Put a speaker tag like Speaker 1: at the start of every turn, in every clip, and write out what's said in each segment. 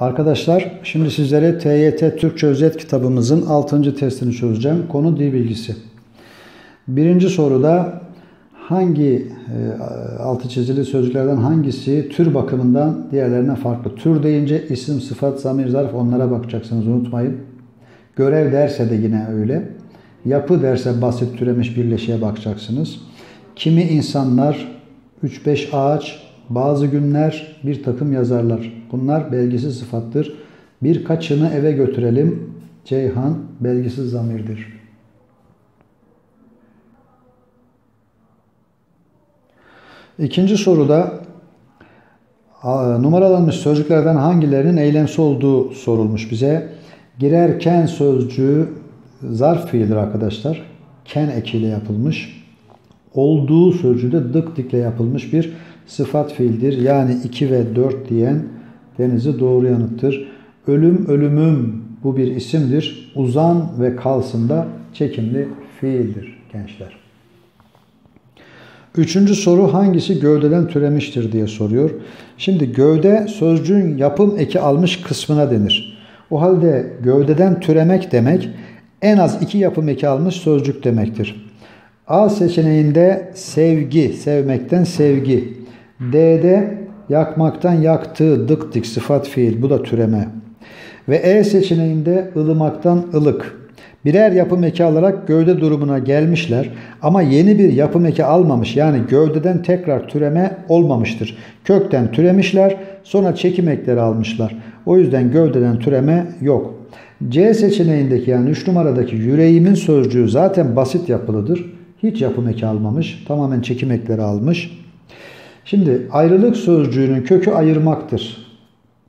Speaker 1: Arkadaşlar şimdi sizlere TYT Türkçe Özet kitabımızın 6. testini çözeceğim. Konu dil bilgisi. Birinci soruda hangi e, altı çizili sözcüklerden hangisi tür bakımından diğerlerine farklı? Tür deyince isim, sıfat, zamir, zarf onlara bakacaksınız unutmayın. Görev derse de yine öyle. Yapı derse basit türemiş birleşiğe bakacaksınız. Kimi insanlar 3-5 ağaç, bazı günler bir takım yazarlar. Bunlar belgisiz sıfattır. Birkaçını eve götürelim. Ceyhan belgisiz zamirdir. İkinci soruda numaralanmış sözcüklerden hangilerinin eylemsi olduğu sorulmuş bize. Girerken sözcüğü zarf fiildir arkadaşlar. Ken ekiyle yapılmış. Olduğu sözcüğü de dık dikle yapılmış bir sıfat fiildir. Yani 2 ve 4 diyen denizi doğru yanıttır. Ölüm ölümüm bu bir isimdir. Uzan ve kalsın da çekimli fiildir gençler. Üçüncü soru hangisi gövdeden türemiştir diye soruyor. Şimdi gövde sözcüğün yapım eki almış kısmına denir. O halde gövdeden türemek demek en az iki yapım eki almış sözcük demektir. A seçeneğinde sevgi, sevmekten sevgi. D'de yakmaktan yaktığı, dık dik sıfat fiil bu da türeme. Ve E seçeneğinde ılımaktan ılık. Birer yapım eki alarak gövde durumuna gelmişler ama yeni bir yapım eki almamış yani gövdeden tekrar türeme olmamıştır. Kökten türemişler sonra çekim ekleri almışlar. O yüzden gövdeden türeme yok. C seçeneğindeki yani 3 numaradaki yüreğimin sözcüğü zaten basit yapılıdır. Hiç yapım eki almamış. Tamamen çekim ekleri almış. Şimdi ayrılık sözcüğünün kökü ayırmaktır.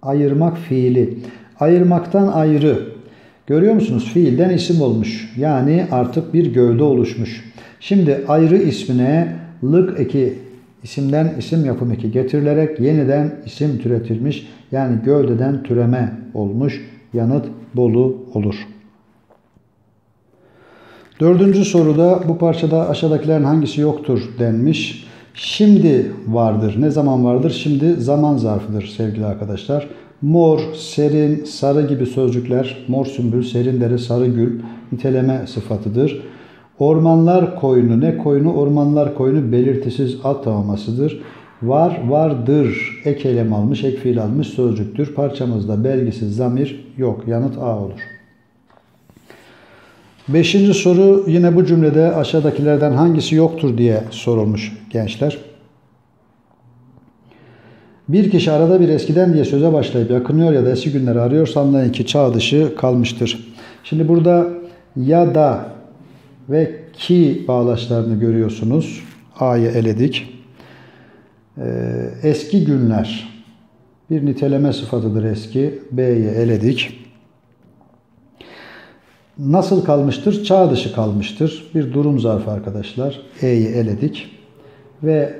Speaker 1: Ayırmak fiili. Ayırmaktan ayrı. Görüyor musunuz? Fiilden isim olmuş. Yani artık bir gövde oluşmuş. Şimdi ayrı ismine lık eki isimden isim yapım eki getirilerek yeniden isim türetilmiş. Yani gövdeden türeme olmuş. Yanıt Bolu olur. Dördüncü soruda bu parçada aşağıdakilerin hangisi yoktur denmiş. Şimdi vardır. Ne zaman vardır? Şimdi zaman zarfıdır sevgili arkadaşlar. Mor, serin, sarı gibi sözcükler, mor sümbül, serin dere, sarı gül niteleme sıfatıdır. Ormanlar koyunu, ne koyunu? Ormanlar koyunu belirtisiz at tamamasıdır. Var, vardır, ek eylem almış, ek fiil almış sözcüktür. Parçamızda belgisiz zamir yok. Yanıt A olur. Beşinci soru yine bu cümlede aşağıdakilerden hangisi yoktur diye sorulmuş gençler. Bir kişi arada bir eskiden diye söze başlayıp yakınıyor ya da eski günleri arıyorsa anlayın ki çağ dışı kalmıştır. Şimdi burada ya da ve ki bağlaçlarını görüyorsunuz. A'yı eledik. Ee, eski günler bir niteleme sıfatıdır eski. B'yi eledik. Nasıl kalmıştır? Çağ dışı kalmıştır. Bir durum zarfı arkadaşlar. E'yi eledik. Ve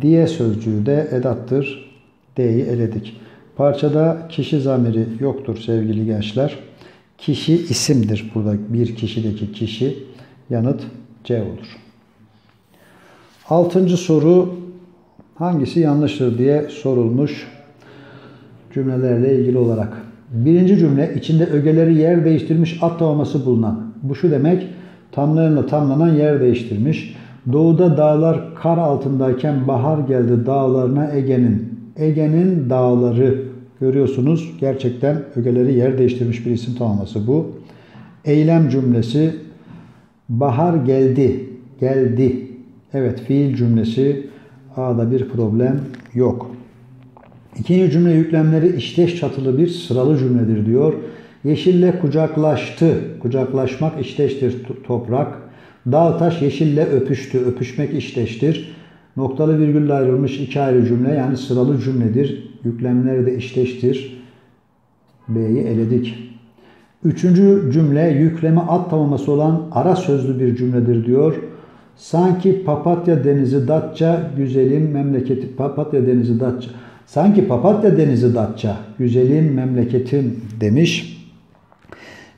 Speaker 1: diye sözcüğü de edattır. D'yi eledik. Parçada kişi zamiri yoktur sevgili gençler. Kişi isimdir. Burada bir kişideki kişi. Yanıt C olur. Altıncı soru hangisi yanlıştır diye sorulmuş cümlelerle ilgili olarak. Birinci cümle içinde ögeleri yer değiştirmiş at tavaması bulunan. Bu şu demek tamlarıyla tamlanan yer değiştirmiş. Doğuda dağlar kar altındayken bahar geldi dağlarına Ege'nin. Ege'nin dağları görüyorsunuz gerçekten ögeleri yer değiştirmiş bir isim tamaması bu. Eylem cümlesi bahar geldi, geldi. Evet fiil cümlesi A'da bir problem yok. İkinci cümle yüklemleri işteş çatılı bir sıralı cümledir diyor. Yeşille kucaklaştı. Kucaklaşmak işteştir toprak. Dağ taş yeşille öpüştü. Öpüşmek işteştir. Noktalı virgülle ayrılmış iki ayrı cümle yani sıralı cümledir. Yüklemleri de işteştir. B'yi eledik. Üçüncü cümle yükleme at tamaması olan ara sözlü bir cümledir diyor. Sanki Papatya Denizi Datça güzelim memleketi Papatya Denizi Datça Sanki Papatya Denizi Datça, güzelim memleketim demiş.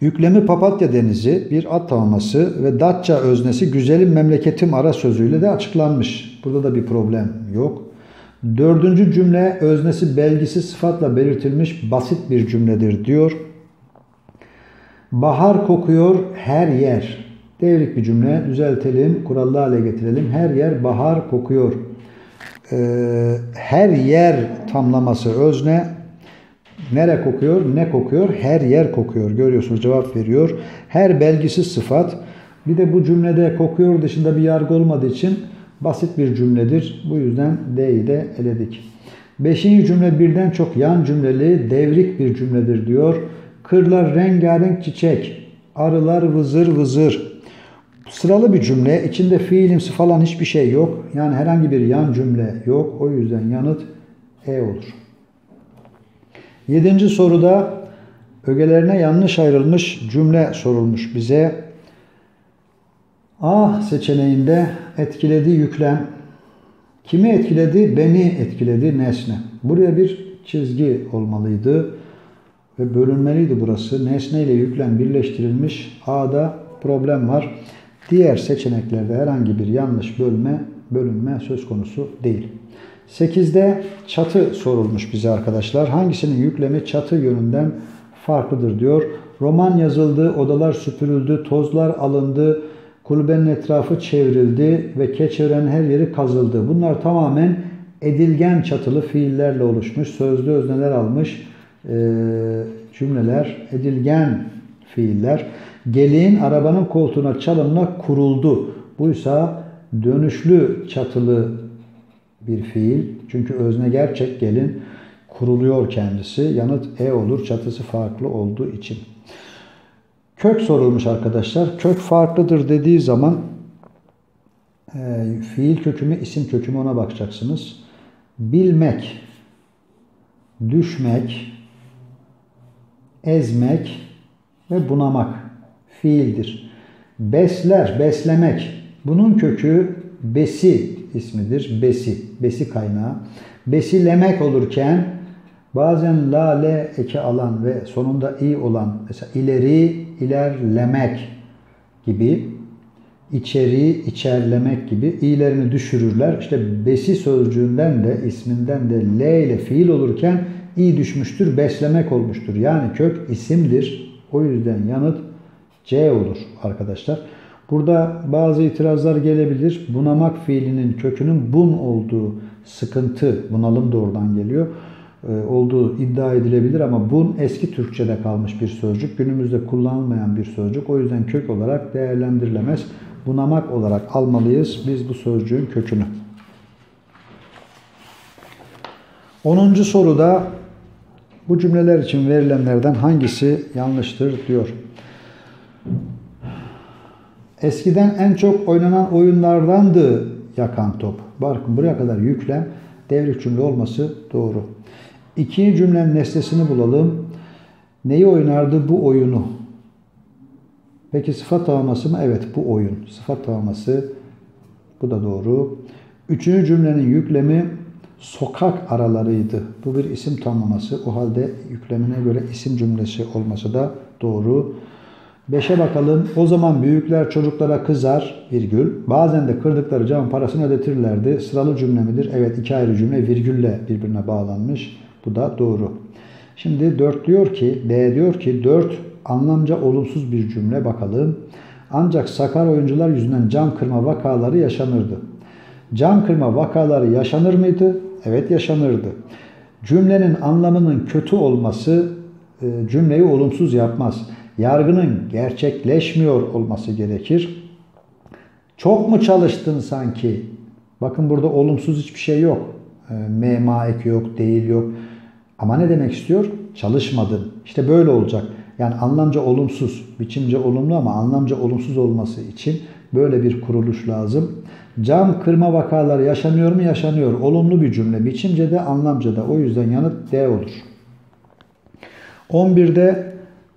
Speaker 1: Yüklemi Papatya Denizi bir at tamaması ve Datça öznesi güzelim memleketim ara sözüyle de açıklanmış. Burada da bir problem yok. Dördüncü cümle öznesi belgisi sıfatla belirtilmiş basit bir cümledir diyor. Bahar kokuyor her yer. Devrik bir cümle. Düzeltelim, kurallı hale getirelim. Her yer bahar kokuyor. Ee, her yer tamlaması özne. Nere kokuyor? Ne kokuyor? Her yer kokuyor. Görüyorsunuz cevap veriyor. Her belgisi sıfat. Bir de bu cümlede kokuyor dışında bir yargı olmadığı için basit bir cümledir. Bu yüzden D'yi de eledik. Beşinci cümle birden çok yan cümleli devrik bir cümledir diyor. Kırlar rengarenk çiçek, arılar vızır vızır. Sıralı bir cümle, içinde fiilimsi falan hiçbir şey yok. Yani herhangi bir yan cümle yok. O yüzden yanıt E olur. Yedinci soruda ögelerine yanlış ayrılmış cümle sorulmuş bize. A seçeneğinde etkiledi yüklem. Kimi etkiledi? Beni etkiledi nesne. Buraya bir çizgi olmalıydı ve bölünmeliydi burası. Nesne ile yüklem birleştirilmiş. A'da problem var. Diğer seçeneklerde herhangi bir yanlış bölme, bölünme söz konusu değil. 8'de çatı sorulmuş bize arkadaşlar. Hangisinin yüklemi çatı yönünden farklıdır diyor. Roman yazıldı, odalar süpürüldü, tozlar alındı, kulübenin etrafı çevrildi ve keçören her yeri kazıldı. Bunlar tamamen edilgen çatılı fiillerle oluşmuş, sözlü özneler almış e, cümleler, edilgen fiiller. Gelin arabanın koltuğuna çalımla kuruldu. Buysa dönüşlü çatılı bir fiil. Çünkü özne gerçek gelin kuruluyor kendisi. Yanıt E olur. Çatısı farklı olduğu için. Kök sorulmuş arkadaşlar. Kök farklıdır dediği zaman e, fiil kökü mü isim kökü mü ona bakacaksınız. Bilmek, düşmek, ezmek ve bunamak fiildir. Besler, beslemek. Bunun kökü besi ismidir. Besi, besi kaynağı. Besilemek olurken bazen la, le eke alan ve sonunda i olan mesela ileri, ilerlemek gibi içeri, içerlemek gibi i'lerini düşürürler. İşte besi sözcüğünden de isminden de l ile fiil olurken i düşmüştür, beslemek olmuştur. Yani kök isimdir. O yüzden yanıt C olur arkadaşlar. Burada bazı itirazlar gelebilir. Bunamak fiilinin kökünün bun olduğu sıkıntı, bunalım da oradan geliyor e, olduğu iddia edilebilir ama bun eski Türkçe'de kalmış bir sözcük. Günümüzde kullanılmayan bir sözcük. O yüzden kök olarak değerlendirilemez. Bunamak olarak almalıyız biz bu sözcüğün kökünü. 10. soruda bu cümleler için verilenlerden hangisi yanlıştır diyor. Eskiden en çok oynanan oyunlardandı yakan top. Bakın buraya kadar yüklem devrik cümle olması doğru. İkinci cümlenin nesnesini bulalım. Neyi oynardı bu oyunu? Peki sıfat tamlaması mı? Evet bu oyun. Sıfat tamlaması bu da doğru. Üçüncü cümlenin yüklemi sokak aralarıydı. Bu bir isim tamlaması. O halde yüklemine göre isim cümlesi olması da doğru. Beşe bakalım. O zaman büyükler çocuklara kızar, virgül. Bazen de kırdıkları camın parasını ödetirlerdi. Sıralı cümle midir? Evet iki ayrı cümle virgülle birbirine bağlanmış. Bu da doğru. Şimdi 4 diyor ki, D diyor ki 4 anlamca olumsuz bir cümle bakalım. Ancak sakar oyuncular yüzünden cam kırma vakaları yaşanırdı. Cam kırma vakaları yaşanır mıydı? Evet yaşanırdı. Cümlenin anlamının kötü olması e, cümleyi olumsuz yapmaz. Yargının gerçekleşmiyor olması gerekir. Çok mu çalıştın sanki? Bakın burada olumsuz hiçbir şey yok. E, mema eki yok, değil yok. Ama ne demek istiyor? Çalışmadın. İşte böyle olacak. Yani anlamca olumsuz, biçimce olumlu ama anlamca olumsuz olması için böyle bir kuruluş lazım. Cam kırma vakaları yaşanıyor mu? Yaşanıyor. Olumlu bir cümle. Biçimce de anlamca da. O yüzden yanıt D olur. 11'de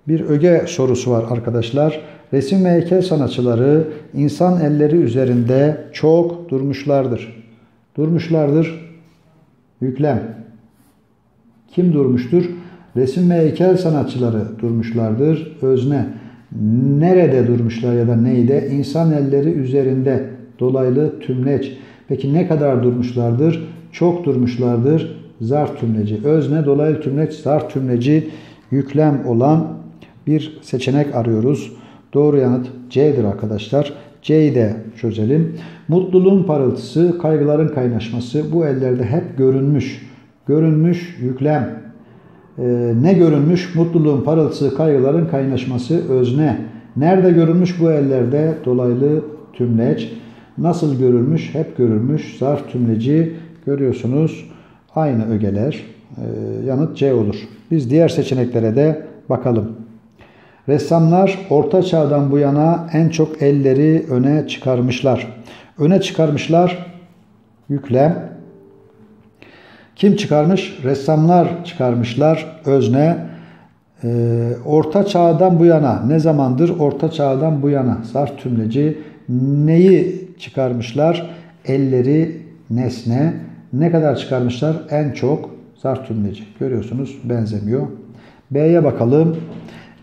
Speaker 1: bir öge sorusu var arkadaşlar. Resim ve heykel sanatçıları insan elleri üzerinde çok durmuşlardır. Durmuşlardır. Yüklem. Kim durmuştur? Resim ve heykel sanatçıları durmuşlardır. Özne. Nerede durmuşlar ya da neyde? İnsan elleri üzerinde dolaylı tümleç. Peki ne kadar durmuşlardır? çok durmuşlardır. Zarf tümleci. Özne dolaylı tümleç zarf tümleci yüklem olan bir seçenek arıyoruz. Doğru yanıt C'dir arkadaşlar. C'yi de çözelim. Mutluluğun parıltısı, kaygıların kaynaşması bu ellerde hep görünmüş. Görünmüş yüklem. Ee, ne görünmüş? Mutluluğun parıltısı, kaygıların kaynaşması özne. Nerede görülmüş bu ellerde? Dolaylı tümleç. Nasıl görülmüş? Hep görülmüş. Zarf tümleci görüyorsunuz. Aynı ögeler. Ee, yanıt C olur. Biz diğer seçeneklere de bakalım. Ressamlar orta çağdan bu yana en çok elleri öne çıkarmışlar. Öne çıkarmışlar yüklem. Kim çıkarmış? Ressamlar çıkarmışlar özne. Ee, orta çağdan bu yana ne zamandır orta çağdan bu yana zarf tümleci neyi çıkarmışlar? Elleri nesne. Ne kadar çıkarmışlar? En çok zarf tümleci. Görüyorsunuz benzemiyor. B'ye bakalım.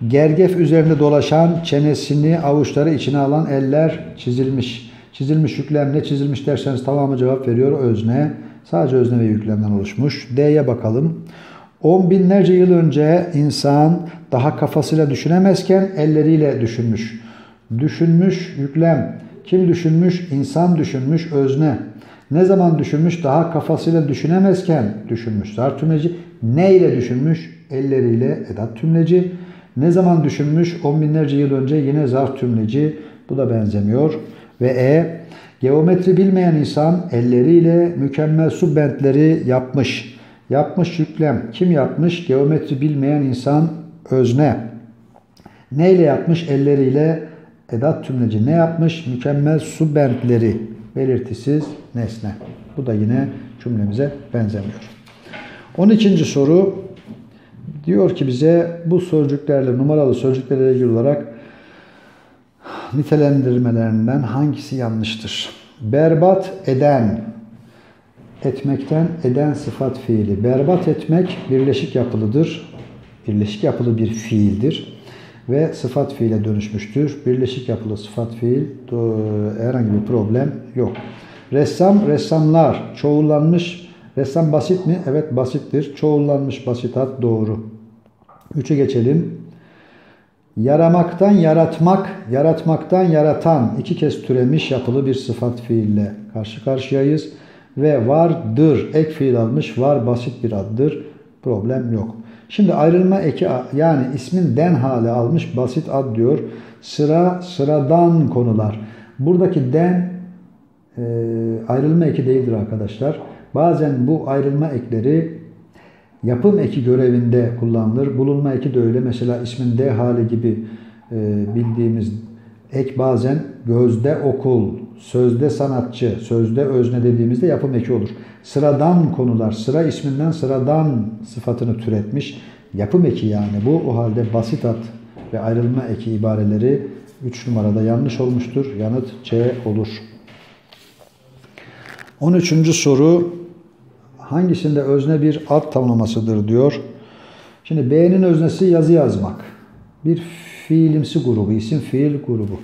Speaker 1: Gergef üzerinde dolaşan, çenesini avuçları içine alan eller çizilmiş. Çizilmiş yüklem ne çizilmiş derseniz tamamı cevap veriyor özne. Sadece özne ve yüklemden oluşmuş. D'ye bakalım. On binlerce yıl önce insan daha kafasıyla düşünemezken elleriyle düşünmüş. Düşünmüş yüklem. Kim düşünmüş? İnsan düşünmüş özne. Ne zaman düşünmüş? Daha kafasıyla düşünemezken düşünmüş. Zar tümleci. Ne ile düşünmüş? Elleriyle edat tümleci. Ne zaman düşünmüş? On binlerce yıl önce yine zarf tümleci. Bu da benzemiyor. Ve E. Geometri bilmeyen insan elleriyle mükemmel su bentleri yapmış. Yapmış yüklem. Kim yapmış? Geometri bilmeyen insan özne. Neyle yapmış? Elleriyle edat tümleci. Ne yapmış? Mükemmel su bentleri. Belirtisiz nesne. Bu da yine cümlemize benzemiyor. 12. soru diyor ki bize bu sözcüklerle numaralı sözcüklerle ilgili olarak nitelendirmelerinden hangisi yanlıştır? Berbat eden, etmekten eden sıfat fiili. Berbat etmek birleşik yapılıdır. Birleşik yapılı bir fiildir ve sıfat fiile dönüşmüştür. Birleşik yapılı sıfat fiil herhangi bir problem yok. Ressam, ressamlar, çoğullanmış. Ressam basit mi? Evet basittir. Çoğullanmış basitat doğru. Üçü geçelim. Yaramaktan yaratmak, yaratmaktan yaratan iki kez türemiş yapılı bir sıfat fiille karşı karşıyayız. Ve vardır ek fiil almış, var basit bir addır. Problem yok. Şimdi ayrılma eki yani ismin den hale almış basit ad diyor. Sıra sıradan konular. Buradaki den e, ayrılma eki değildir arkadaşlar. Bazen bu ayrılma ekleri yapım eki görevinde kullanılır. Bulunma eki de öyle. Mesela ismin D hali gibi e, bildiğimiz ek bazen gözde okul, sözde sanatçı, sözde özne dediğimizde yapım eki olur. Sıradan konular, sıra isminden sıradan sıfatını türetmiş. Yapım eki yani bu. O halde basit at ve ayrılma eki ibareleri 3 numarada yanlış olmuştur. Yanıt C olur. 13. soru hangisinde özne bir ad tamlamasıdır diyor. Şimdi B'nin öznesi yazı yazmak. Bir fiilimsi grubu, isim fiil grubu.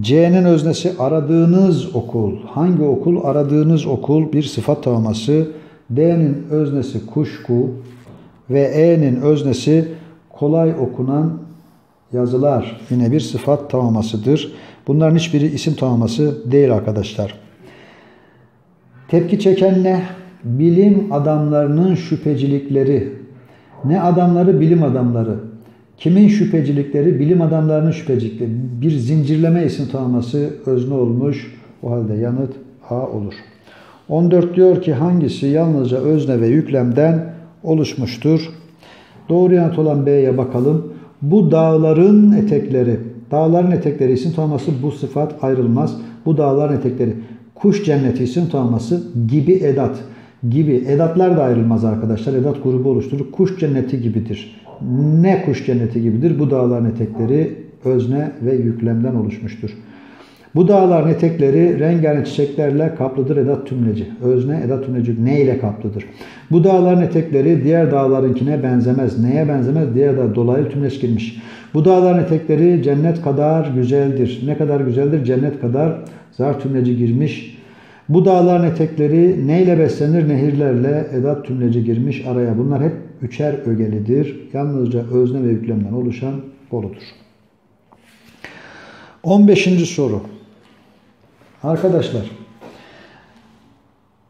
Speaker 1: C'nin öznesi aradığınız okul. Hangi okul? Aradığınız okul bir sıfat tamlaması. D'nin öznesi kuşku ve E'nin öznesi kolay okunan yazılar. Yine bir sıfat tamlamasıdır. Bunların hiçbiri isim tamlaması değil arkadaşlar. Tepki çeken ne? Bilim adamlarının şüphecilikleri. Ne adamları? Bilim adamları. Kimin şüphecilikleri? Bilim adamlarının şüphecilikleri. Bir zincirleme isim tanıması özne olmuş. O halde yanıt A olur. 14 diyor ki hangisi yalnızca özne ve yüklemden oluşmuştur? Doğru yanıt olan B'ye bakalım. Bu dağların etekleri. Dağların etekleri isim tanıması bu sıfat ayrılmaz. Bu dağların etekleri. Kuş cenneti isim tanıması gibi edat gibi edatlar da ayrılmaz arkadaşlar. Edat grubu oluşturur. Kuş cenneti gibidir. Ne kuş cenneti gibidir? Bu dağların etekleri özne ve yüklemden oluşmuştur. Bu dağların etekleri rengarenk çiçeklerle kaplıdır edat tümleci. Özne edat tümleci ne ile kaplıdır? Bu dağların etekleri diğer dağlarınkine benzemez. Neye benzemez? Diğer dağ dolaylı tümleç. Bu dağların etekleri cennet kadar güzeldir. Ne kadar güzeldir? Cennet kadar zar tümleci girmiş. Bu dağların etekleri neyle beslenir? Nehirlerle edat tümleci girmiş araya. Bunlar hep üçer ögelidir. Yalnızca özne ve yüklemden oluşan boludur. 15. soru. Arkadaşlar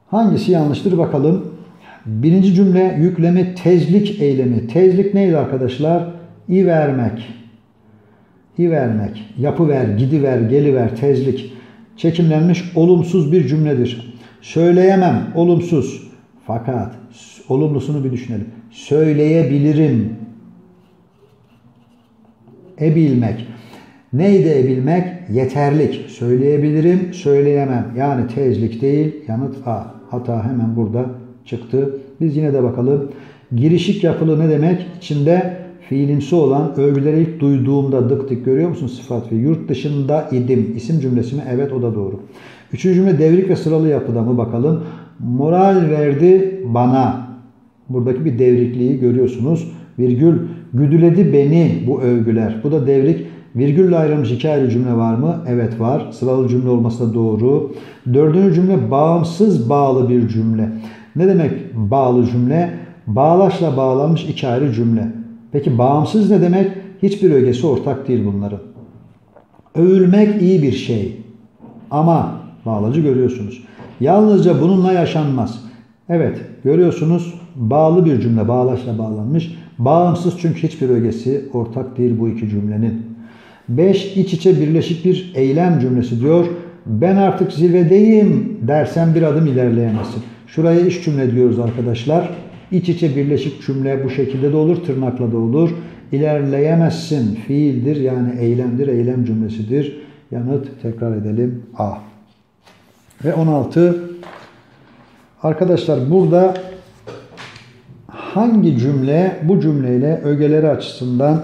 Speaker 1: hangisi yanlıştır bakalım. Birinci cümle yüklemi tezlik eylemi. Tezlik neydi arkadaşlar? İ vermek. İ vermek. Yapı ver, gidiver, geliver, tezlik. Çekimlenmiş olumsuz bir cümledir. Söyleyemem, olumsuz. Fakat olumlusunu bir düşünelim. Söyleyebilirim. Ebilmek. Neydi ebilmek? Yeterlik. Söyleyebilirim, söyleyemem. Yani tezlik değil, yanıt A. Hata hemen burada çıktı. Biz yine de bakalım. Girişik yapılı ne demek? İçinde fiilimsi olan övgüleri ilk duyduğumda dık dık görüyor musun sıfat ve yurt dışında idim. isim cümlesi mi? Evet o da doğru. Üçüncü cümle devrik ve sıralı yapıda mı bakalım. Moral verdi bana. Buradaki bir devrikliği görüyorsunuz. Virgül güdüledi beni bu övgüler. Bu da devrik. Virgülle ayrılmış iki ayrı cümle var mı? Evet var. Sıralı cümle olması da doğru. Dördüncü cümle bağımsız bağlı bir cümle. Ne demek bağlı cümle? Bağlaçla bağlanmış iki ayrı cümle. Peki bağımsız ne demek? Hiçbir ögesi ortak değil bunların. Övülmek iyi bir şey. Ama bağlacı görüyorsunuz. Yalnızca bununla yaşanmaz. Evet görüyorsunuz bağlı bir cümle bağlaçla bağlanmış. Bağımsız çünkü hiçbir ögesi ortak değil bu iki cümlenin. 5 iç içe birleşik bir eylem cümlesi diyor. Ben artık zirvedeyim dersen bir adım ilerleyemezsin. Şuraya iş cümle diyoruz arkadaşlar. İç içe birleşik cümle bu şekilde de olur, tırnakla da olur. İlerleyemezsin fiildir yani eylemdir, eylem cümlesidir. Yanıt tekrar edelim A. Ve 16. Arkadaşlar burada hangi cümle bu cümleyle ögeleri açısından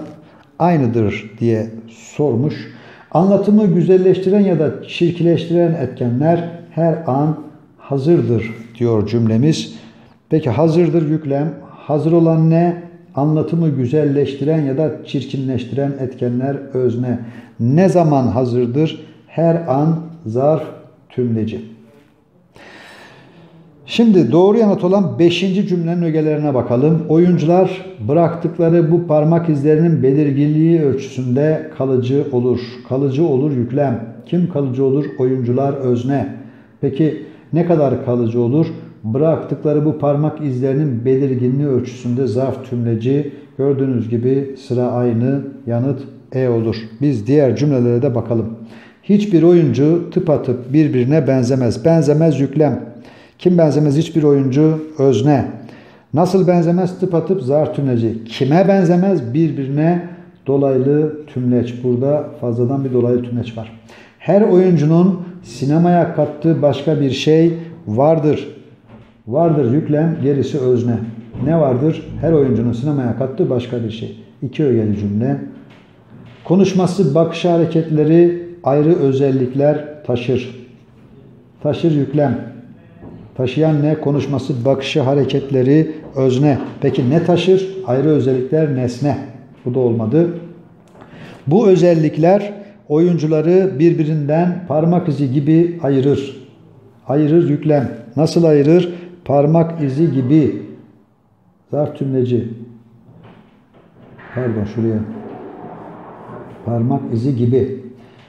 Speaker 1: aynıdır diye sormuş. Anlatımı güzelleştiren ya da çirkileştiren etkenler her an hazırdır diyor cümlemiz. Peki hazırdır yüklem. Hazır olan ne? Anlatımı güzelleştiren ya da çirkinleştiren etkenler özne. Ne zaman hazırdır? Her an zarf tümleci. Şimdi doğru yanıt olan 5. cümlenin ögelerine bakalım. Oyuncular bıraktıkları bu parmak izlerinin belirginliği ölçüsünde kalıcı olur. Kalıcı olur yüklem. Kim kalıcı olur? Oyuncular özne. Peki ne kadar kalıcı olur? Bıraktıkları bu parmak izlerinin belirginliği ölçüsünde zarf tümleci. Gördüğünüz gibi sıra aynı. Yanıt E olur. Biz diğer cümlelere de bakalım. Hiçbir oyuncu tıpatıp birbirine benzemez. Benzemez yüklem. Kim benzemez hiçbir oyuncu? Özne. Nasıl benzemez? Tıpatıp zar tümleci. Kime benzemez? Birbirine dolaylı tümleç. Burada fazladan bir dolaylı tümleç var. Her oyuncunun sinemaya kattığı başka bir şey vardır. Vardır yüklem, gerisi özne. Ne vardır? Her oyuncunun sinemaya kattığı başka bir şey. İki ögeli cümle. Konuşması, bakış hareketleri ayrı özellikler taşır. Taşır yüklem. Taşıyan ne? Konuşması, bakışı, hareketleri, özne. Peki ne taşır? Ayrı özellikler nesne. Bu da olmadı. Bu özellikler oyuncuları birbirinden parmak izi gibi ayırır. Ayırır yüklem. Nasıl ayırır? Parmak izi gibi. Zarf tümleci. Pardon şuraya. Parmak izi gibi.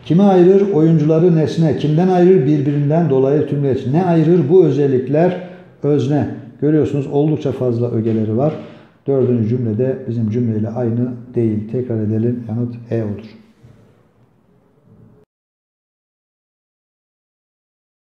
Speaker 1: Kimi ayırır? Oyuncuları nesne. Kimden ayırır? Birbirinden dolayı tümleç. Ne ayırır? Bu özellikler özne. Görüyorsunuz oldukça fazla ögeleri var. Dördüncü cümlede bizim cümleyle aynı değil. Tekrar edelim. Yanıt E olur.